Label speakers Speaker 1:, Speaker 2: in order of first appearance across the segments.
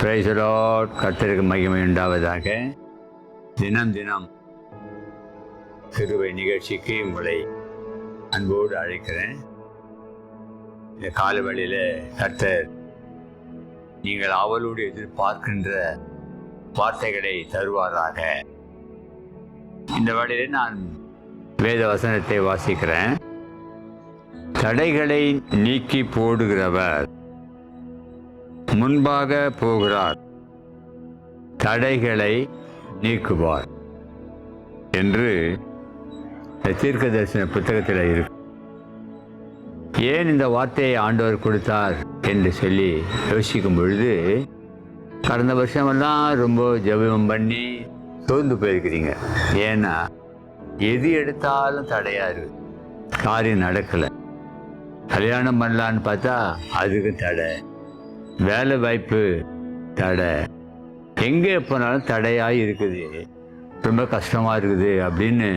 Speaker 1: பிரைசலோட் கர்த்தருக்கு மகிமை உண்டாவதாக. தினம் தினம் சிறுவை நிகழ்ச்சிக்கு உங்களை அன்போடு அழைக்கிறேன். இந்த கால வழியில் கர்த்தர் நீங்கள் அவளோடு எதிர்பார்க்கின்ற வார்த்தைகளை தருவாராக. இந்த வழியில் நான் வேத வசனத்தை வாசிக்கிறேன். தடைகளை நீக்கி போடுகிறவர் முன்பாக போகிறார். தடைகளை நீக்குவார் என்று தீர்க்க தரிசன புத்தகத்தில் இருக்கு. ஏன் இந்த வார்த்தையை ஆண்டவர் கொடுத்தார் என்று சொல்லி யோசிக்கும் பொழுது கடந்த வருஷமெல்லாம் ரொம்ப ஜெபம் பண்ணி சோர்ந்து போயிருக்கிறீங்க. ஏன்னா எது எடுத்தாலும் தடையாரு இருக்கு. காரியம் நடக்கலை. கல்யாணம் பண்ணலான்னு பார்த்தா அதுக்கு தடை. வேலை வாய்ப்பு தடை. எங்கே போனாலும் தடையாக இருக்குது. ரொம்ப கஷ்டமாக இருக்குது அப்படின்னு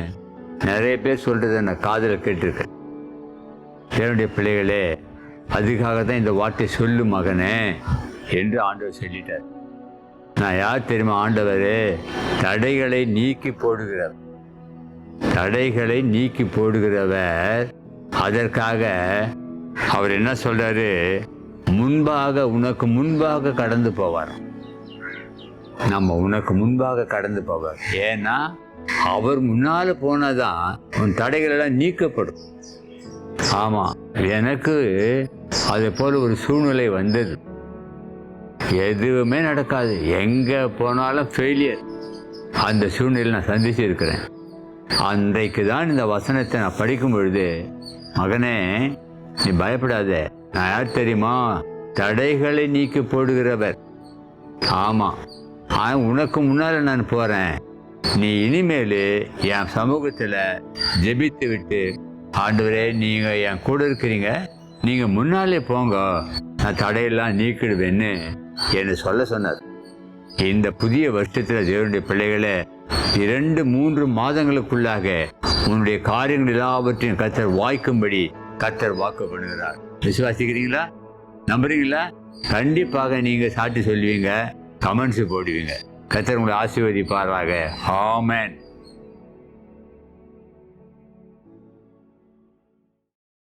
Speaker 1: நிறைய பேர் சொல்கிறத நான் காதில் கேட்டிருக்கேன். என்னுடைய பிள்ளைகளே அதுக்காக தான் இந்த வார்த்தை சொல்லு மகனே என்று ஆண்டவர் சொல்லிட்டார். நான் யார் தெரியுமா? ஆண்டவர் தடைகளை நீக்கி போடுகிறவர். தடைகளை நீக்கி போடுகிறவர். அதற்காக அவர் என்ன சொல்கிறாரு முன்பாக உனக்கு முன்பாக கடந்து போவார். நம்ம உனக்கு முன்பாக கடந்து போவார். ஏன்னா அவர் முன்னால் போனாதான் உன் தடைகள் எல்லாம் நீக்கப்படும். ஆமாம் எனக்கு அதே போல் ஒரு சூழ்நிலை வந்தது. எதுவுமே நடக்காது. எங்கே போனாலும் ஃபெயிலியர் அந்த சூழ்நிலை நான் சந்திச்சிருக்கிறேன். அன்றைக்கு தான் இந்த வசனத்தை நான் படிக்கும் பொழுது மகனே நீ பயப்படாத. நான் யார் தெரியுமா? தடைகளை நீக்கி போடுகிறவர். ஆமாம் ஆ, உனக்கு முன்னால் நான் போகிறேன் நீ இனிமேல் என் சமூகத்தில் ஜெபித்து விட்டு ஆண்டவரே நீங்கள் என் கூட இருக்கிறீங்க. நீங்கள் முன்னாலே போங்க. நான் தடையெல்லாம் நீக்கிடுவேன்னு என்னை சொல்ல சொன்னார். இந்த புதிய வருஷத்தில் தேவனுடைய பிள்ளைகளை இரண்டு மூன்று மாதங்களுக்குள்ளாக உன்னுடைய காரியங்கள் எல்லாவற்றையும் கத்தர் வாய்க்கும்படி கத்தர் வாக்கு பண்ணுகிறார். விசுவாசிக்கிறீங்களா? நம்புறீங்களா? கண்டிப்பாக நீங்க சாட்டி சொல்லுவீங்க கமெண்ட்ஸ் போடுவீங்க. கத்தர் உங்களை ஆசீர்வதிப்பாராக. ஆமென்.